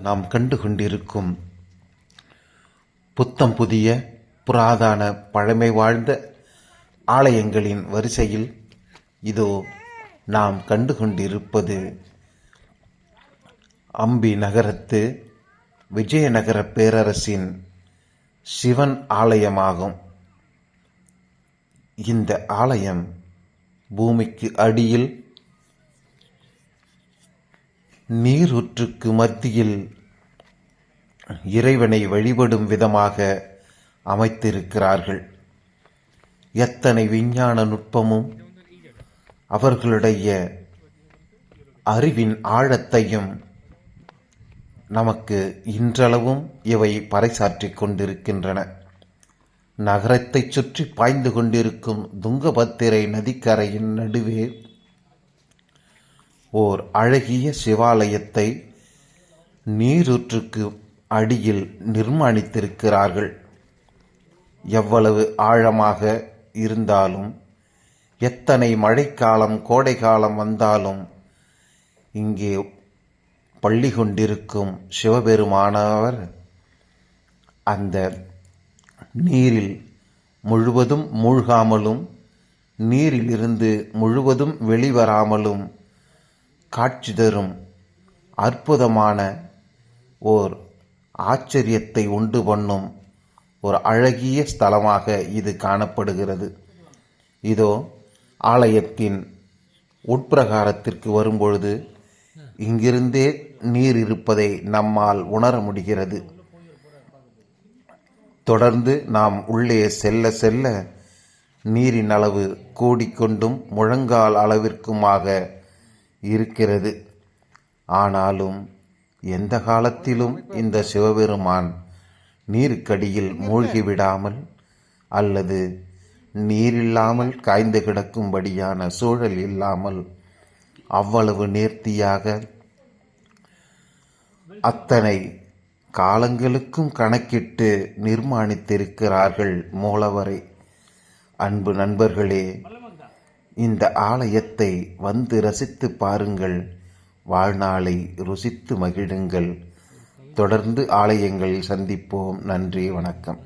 நாம் கண்டு கொண்டிருக்கும் புத்தம் புதிய புராதான பழமை வாழ்ந்த ஆலயங்களின் வரிசையில் இதோ நாம் கண்டு கொண்டிருப்பது அம்பி நகரத்து விஜயநகர பேரரசின் சிவன் ஆலயமாகும். இந்த ஆலயம் பூமிக்கு அடியில் நீரூற்றுக்கு மத்தியில் இறைவனை வழிபடும் விதமாக அமைத்திருக்கிறார்கள். எத்தனை விஞ்ஞான நுட்பமும் அவர்களுடைய அறிவின் ஆழத்தையும் நமக்கு இன்றளவும் இவை பறைசாற்றிக் கொண்டிருக்கின்றன. நகரத்தைச் சுற்றி பாய்ந்து கொண்டிருக்கும் துங்கபத்திரை நதிக்கரையின் நடுவே ஓர் அழகிய சிவாலயத்தை நீரூற்றுக்கு அடியில் நிர்மாணித்திருக்கிறார்கள். எவ்வளவு ஆழமாக இருந்தாலும் எத்தனை மழைக்காலம் கோடைக்காலம் வந்தாலும் இங்கே பள்ளி கொண்டிருக்கும் சிவபெருமானவர் அந்த நீரில் முழுவதும் மூழ்காமலும் நீரிலிருந்து முழுவதும் வெளிவராமலும் காட்சி தரும் அற்புதமான ஓர் ஆச்சரியத்தை உண்டு பண்ணும் ஒரு அழகிய ஸ்தலமாக இது காணப்படுகிறது. இதோ ஆலயத்தின் உட்பிரகாரத்திற்கு வரும்பொழுது இங்கிருந்தே நீர் இருப்பதை நம்மால் உணர முடிகிறது. தொடர்ந்து நாம் உள்ளே செல்ல செல்ல நீரின் அளவு கூடிக்கொண்டும் முழங்கால் அளவிற்குமாக இருக்கிறது. ஆனாலும் எந்த காலத்திலும் இந்த சிவபெருமான் நீருக்கடியில் மூழ்கிவிடாமல் அல்லது நீரில்லாமல் காய்ந்து கிடக்கும்படியான சூழல் இல்லாமல் அவ்வளவு நேர்த்தியாக அத்தனை காலங்களுக்கும் கணக்கிட்டு நிர்மாணித்திருக்கிறார்கள் மூலவரை. அன்பு நண்பர்களே இந்த ஆலயத்தை வந்து ரசித்து பாருங்கள். வாழ்நாளை ருசித்து மகிழுங்கள். தொடர்ந்து ஆலயங்களில் சந்திப்போம். நன்றி வணக்கம்.